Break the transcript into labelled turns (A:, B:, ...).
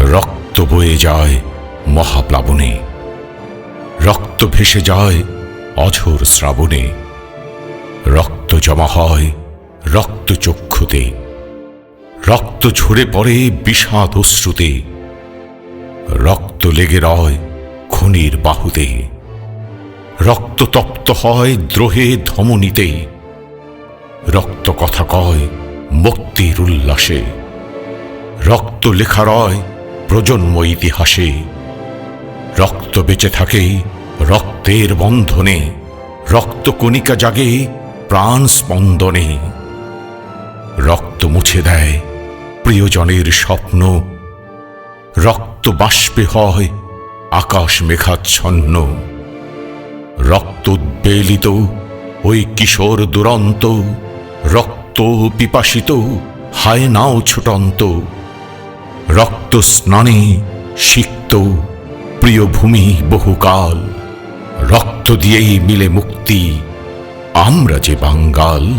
A: রক্ত বয়ে যায় মহাপ্লাবনে। রক্ত ভেসে যায় অঝোর শ্রাবণে। রক্ত জমা হয় রক্ত চক্ষুতে। রক্ত ঝরে পড়ে বিষাদ অশ্রুতে। রক্ত লেগে রয় খনির বাহুতে। রক্ত তপ্ত হয় দ্রোহে ধমনীতে। রক্ত কথা কয় মুক্তির উল্লাসে। রক্ত লেখা রয় প্রজন্ম ইতিহাসে। রক্ত বেঁচে থাকে রক্তের বন্ধনে। রক্ত কণিকা জাগে প্রাণ স্পন্দনে। রক্ত মুছে দেয় প্রিয়জনের স্বপ্ন। রক্ত বাষ্পে হয় আকাশ মেঘাচ্ছন্ন। রক্ত উদ্বেলিত ওই কিশোর দুরন্ত রক্ত পিপাসিত হায় নাও ছুটন্ত। রক্ত স্নানে সিক্ত প্রিয় ভূমি বহুকাল, রক্ত দিয়েই মিলে মুক্তি, আমরা যে বাঙ্গাল।